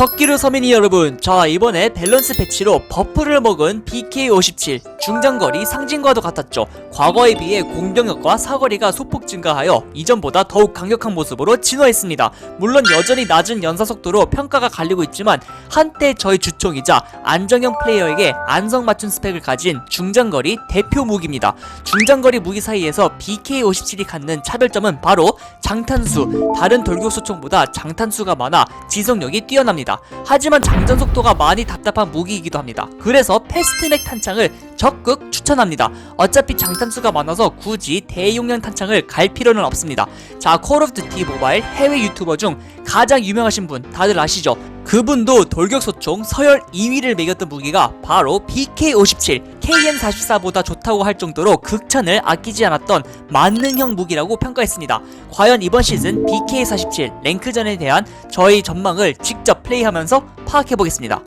석기루 서민이 여러분 자 이번에 밸런스 패치로 버프를 먹은 BK57 중장거리 상징과도 같았죠. 과거에 비해 공격력과 사거리가 소폭 증가하여 이전보다 더욱 강력한 모습으로 진화했습니다. 물론 여전히 낮은 연사속도로 평가가 갈리고 있지만 한때 저희 주총이자 안정형 플레이어에게 안성맞춤 스펙을 가진 중장거리 대표 무기입니다. 중장거리 무기 사이에서 BK57이 갖는 차별점은 바로 장탄수. 다른 돌격소총보다 장탄수가 많아 지속력이 뛰어납니다 하지만 장전 속도가 많이 답답한 무기이기도 합니다. 그래서 패스트맥 탄창을 적극 추천합니다 어차피 장탄수가 많아서 굳이 대용량 탄창을 갈 필요는 없습니다 자 콜 오브 듀티 모바일 해외 유튜버 중 가장 유명하신 분 다들 아시죠 그분도 돌격소총 서열 2위를 매겼던 무기가 바로 BK57 KN44보다 좋다고 할 정도로 극찬을 아끼지 않았던 만능형 무기라고 평가했습니다. 과연 이번 시즌 BK47 랭크전에 대한 저희 전망을 직접 플레이하면서 파악해보겠습니다.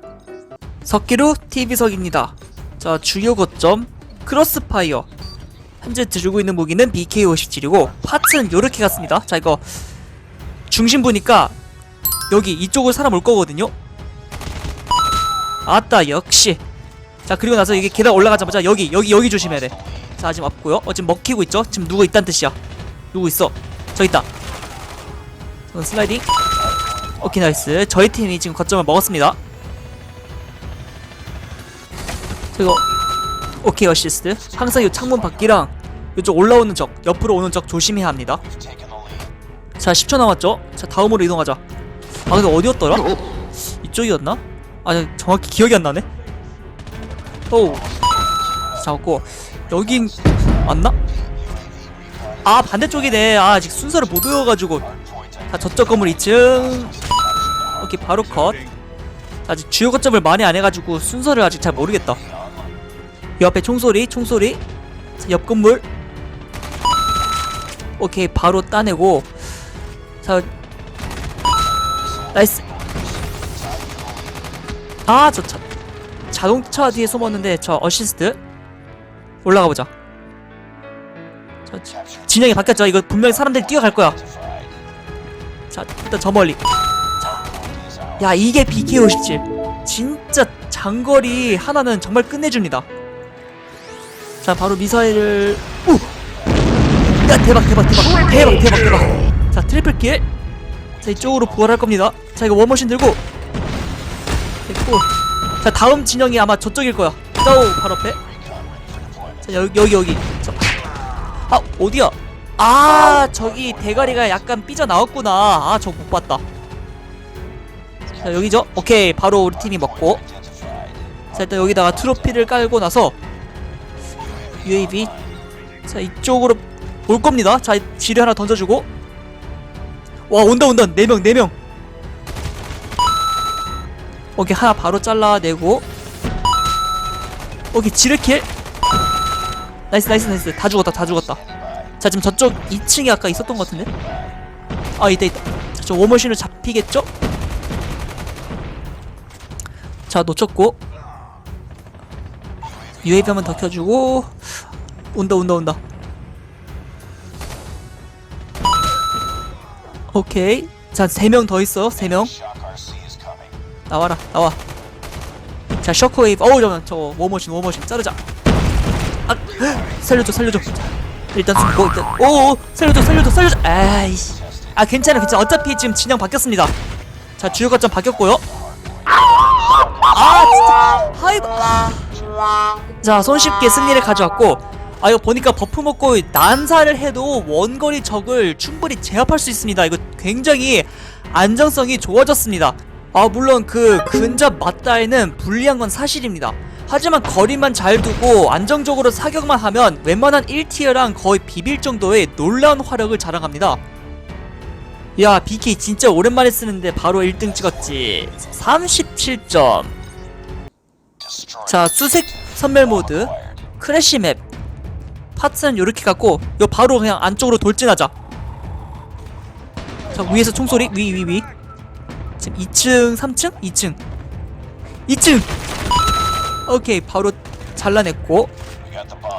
석기루 TV석입니다. 자 주요 거점 크로스파이어 현재 들고 있는 무기는 BK57이고 파츠는 요렇게 같습니다. 자 이거 중심 보니까 여기 이쪽으로 사람 올 거거든요. 아따 역시. 자 그리고 나서 이게 계단 올라가자마자 여기 여기 여기 조심해야 돼. 자 지금 없고요. 어 지금 먹히고 있죠. 지금 누구 있단 뜻이야. 누구 있어? 저 있다. 저는 슬라이딩. 오케이 나이스. 저희 팀이 지금 거점을 먹었습니다. 저 이거 오케이 어시스트. 항상 이 창문 밖이랑 이쪽 올라오는 적, 옆으로 오는 적 조심해야 합니다. 자 10초 남았죠. 자 다음으로 이동하자. 아 근데 어디였더라? 이쪽이었나? 아 정확히 기억이 안 나네. 오. 잡았고 여긴 맞나? 아 반대쪽이네. 아 아직 순서를 못 외워가지고. 자 저쪽 건물 2층. 오케이 바로 컷. 아직 주요 거점을 많이 안 해가지고 순서를 아직 잘 모르겠다. 옆에 총소리, 총소리. 자, 옆 건물. 오케이 바로 따내고. 자 나이스. 아 저 차, 자동차 뒤에 숨었는데 저 어시스트. 올라가 보자. 저, 지- 진영이 바뀌었죠? 이거 분명히 사람들이 뛰어갈 거야. 자 일단 저 멀리. 자, 야 이게 BK57 진짜 장거리 하나는 정말 끝내줍니다 자 바로 미사일을 오! 야 대박 대박 대박 대박 대박 대박 자 트리플 킬. 자 이쪽으로 부활할 겁니다. 자 이거 원머신 들고 됐고. 자 다음 진영이 아마 저쪽일 거야. 저 바로 앞에. 자 여기 여기 여기. 자, 아 어디야? 아 저기 대가리가 약간 삐져 나왔구나. 아 저 못 봤다. 자 여기죠. 오케이 바로 우리 팀이 먹고. 자 일단 여기다가 트로피를 깔고 나서 UAV. 자 이쪽으로 올 겁니다. 자 지뢰 하나 던져주고. 와 온다 온다. 네명 네명. 오케이 하나 바로 잘라내고. 오케이 지르킬. 나이스 나이스 나이스. 다 죽었다 다 죽었다. 자 지금 저쪽 2층에 아까 있었던 것 같은데? 아 있다 자, 저 워머신을 잡히겠죠? 자 놓쳤고. UAV 한번 더 켜주고 온다 온다 온다. 오케이. 자세명더 있어 세명. 나와라 나와. 자 셔커웨이브. 어우 잠깐 저거 워머신 워머신. 자르자. 아 살려줘 살려줘. 자, 일단 숨고 일단 오오 살려줘 살려줘 살려줘. 아이씨. 아 괜찮아 괜찮아. 어차피 지금 진영 바뀌었습니다. 자 주요 거점 바뀌었고요. 아 진짜. 하이브 자 손쉽게 승리를 가져왔고 아 이거 보니까 버프 먹고 난사를 해도 원거리 적을 충분히 제압할 수 있습니다. 이거 굉장히 안정성이 좋아졌습니다. 아 물론 그 근접 맞다에는 불리한 건 사실입니다. 하지만 거리만 잘 두고 안정적으로 사격만 하면 웬만한 1티어랑 거의 비빌 정도의 놀라운 화력을 자랑합니다. 야 BK 진짜 오랜만에 쓰는데 바로 1등 찍었지. 37점. 자 수색 선멸 모드. 크래쉬 맵 파츠는 요렇게 갖고 요 바로 그냥 안쪽으로 돌진하자. 자 위에서 총소리. 위위 위. 지금 2층 3층? 2층. 2층! 오케이 바로 잘라냈고.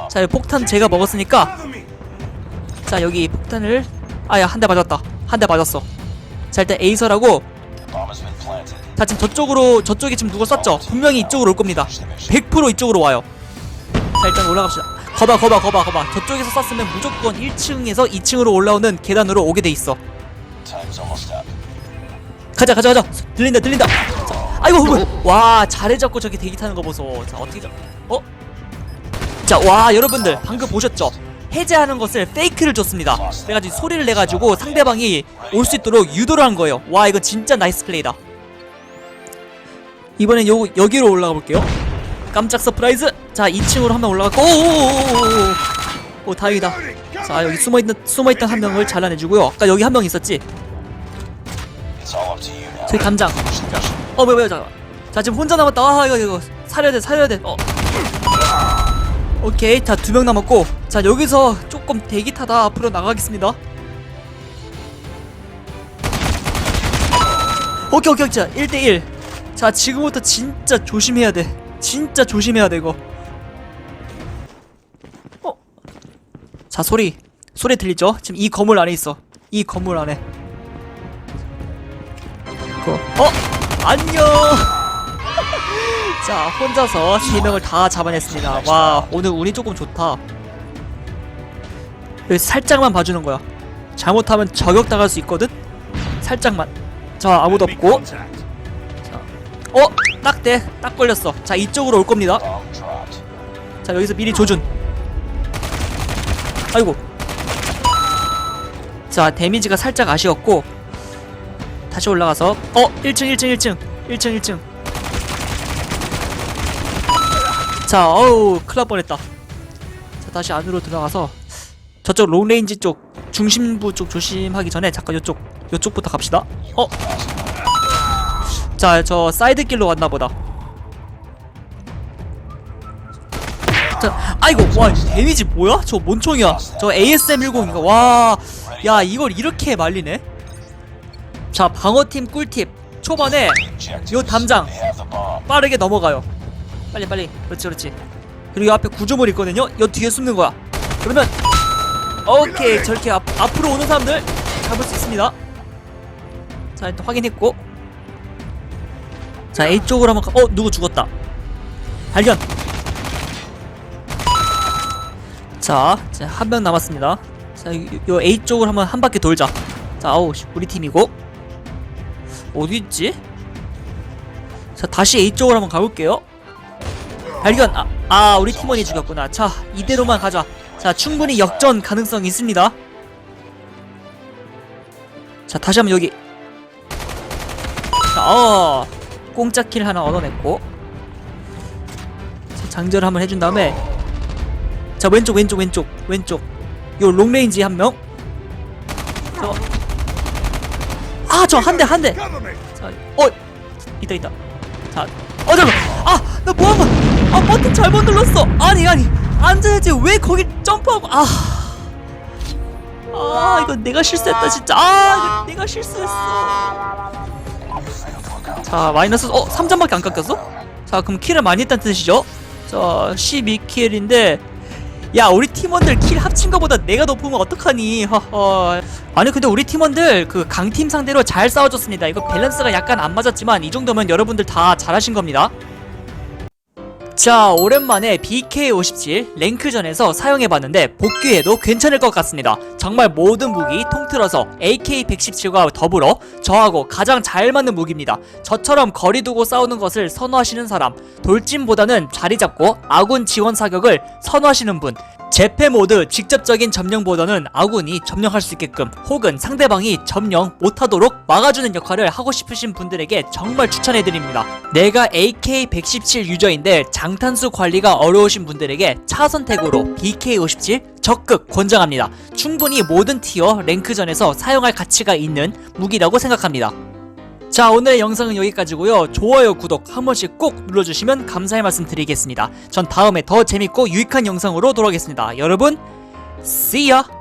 자 여기 폭탄 제가 먹었으니까. 자 여기 폭탄을. 아야 한 대 맞았다. 한 대 맞았어. 자 일단 에이서라고. 자 지금 저쪽으로 저쪽에 지금 누가 쐈죠? 분명히 이쪽으로 올 겁니다. 100% 이쪽으로 와요. 자 일단 올라갑시다 거봐 거봐 거봐 거봐. 저쪽에서 쐈으면 무조건 1층에서 2층으로 올라오는 계단으로 오게 돼 있어. 가자 가자 가자. 들린다 들린다. 자, 아이고. 뭐, 와 잘해 잡고 저기 대기 타는 거 보소. 자 어떻게 자 어? 자와 여러분들 방금 보셨죠? 해제하는 것을 페이크를 줬습니다. 그래가지고 소리를 내가지고 상대방이 올 수 있도록 유도를 한 거예요. 와 이거 진짜 나이스 플레이다. 이번엔 요, 여기로 올라가 볼게요 깜짝 서프라이즈 자 2층으로 한 명 올라갔고 오오오오오 오 다행이다 자 여기 숨어있는 숨어있던 한 명을 잘라내주고요 아까 여기 한 명 있었지. 저기 담장. 어 뭐야 뭐야 잠깐. 자 지금 혼자 남았다. 아 이거 이거 살려야 돼 살려야 돼. 어. 오케이 다두명 남았고 자 여기서 조금 대기 타다 앞으로 나가겠습니다. 오케이 오케이 오케이 자 1대1 자 지금부터 진짜 조심해야 돼 진짜 조심해야 돼 이거 어? 자 소리 소리 들리죠? 지금 이 건물 안에 있어 이 건물 안에 그, 어? 안녕! 자, 혼자서 세 명을 다 잡아냈습니다. 와, 오늘 운이 조금 좋다. 살짝만 봐주는 거야. 잘못하면 저격당할 수 있거든? 살짝만. 자, 아무도 없고. 어? 딱 돼. 딱 걸렸어. 자, 이쪽으로 올 겁니다. 자, 여기서 미리 조준. 아이고. 자, 데미지가 살짝 아쉬웠고. 다시 올라가서 어 1층 1층 1층 1층 1층 자 어우 큰일 날 뻔했다 자 다시 안으로 들어가서 저쪽 롱레인지 쪽 중심부 쪽 조심하기 전에 잠깐 요쪽 요쪽부터 갑시다 어? 자 저 사이드 길로 갔나 보다. 자 아이고 와 데미지 뭐야? 저 뭔 총이야? 저 ASM10인가? 와 야 이걸 이렇게 말리네? 자 방어팀 꿀팁. 초반에 요 담장. 빠르게 넘어가요. 빨리 빨리. 그렇지 그렇지. 그리고 요 앞에 구조물 있거든요? 요 뒤에 숨는 거야. 그러면 오케이 저렇게 앞, 앞으로 오는 사람들 잡을 수 있습니다. 자 일단 확인했고 자 A 쪽으로 한번 가, 어 누구 죽었다. 발견. 자 한 명 남았습니다. 자 요, 요 A 쪽으로 한번 한 바퀴 돌자. 자 아우 씨, 우리 팀이고. 어디 있지? 자 다시 A 쪽으로 한번 가볼게요. 발견. 아, 아 우리 팀원이 죽였구나. 자 이대로만 가자. 자 충분히 역전 가능성 있습니다. 자 다시 한번 여기. 자 어 공짜 킬 하나 얻어냈고 자, 장전을 한번 해준 다음에 자 왼쪽 왼쪽 왼쪽 왼쪽 요 롱레인지 한명 아 저 한 대 한대 자, 어, 있다 있다. 자, 어 잠깐. 아, 나 뭐한 번. 아, 버튼 잘못 눌렀어. 아니 아니, 앉아야지. 왜 거기 점프하고? 아, 아, 이거 내가 실수했다 진짜. 아, 이거 내가 실수했어. 자, 마이너스 어 3점밖에 안 깎였어? 자, 그럼 킬을 많이 했다는 뜻이죠? 자, 12킬인데. 야 우리 팀원들 킬 합친 거보다 내가 높으면 어떡하니 허허 아니 근데 우리 팀원들 그 강팀 상대로 잘 싸워줬습니다 이거 밸런스가 약간 안 맞았지만 이 정도면 여러분들 다 잘하신 겁니다 자 오랜만에 BK57 랭크전에서 사용해봤는데 복귀해도 괜찮을 것 같습니다. 정말 모든 무기 통틀어서 AK117과 더불어 저하고 가장 잘 맞는 무기입니다. 저처럼 거리 두고 싸우는 것을 선호하시는 사람 돌진보다는 자리 잡고 아군 지원 사격을 선호하시는 분 재패 모드 직접적인 점령 보다는 아군이 점령할 수 있게끔 혹은 상대방이 점령 못하도록 막아주는 역할을 하고 싶으신 분들에게 정말 추천해드립니다. 내가 AK-117 유저인데 장탄수 관리가 어려우신 분들에게 차선택으로 BK-57 적극 권장합니다. 충분히 모든 티어 랭크전에서 사용할 가치가 있는 무기라고 생각합니다. 자 오늘의 영상은 여기까지고요. 좋아요 구독 한 번씩 꼭 눌러주시면 감사의 말씀 드리겠습니다. 전 다음에 더 재밌고 유익한 영상으로 돌아오겠습니다. 여러분 See ya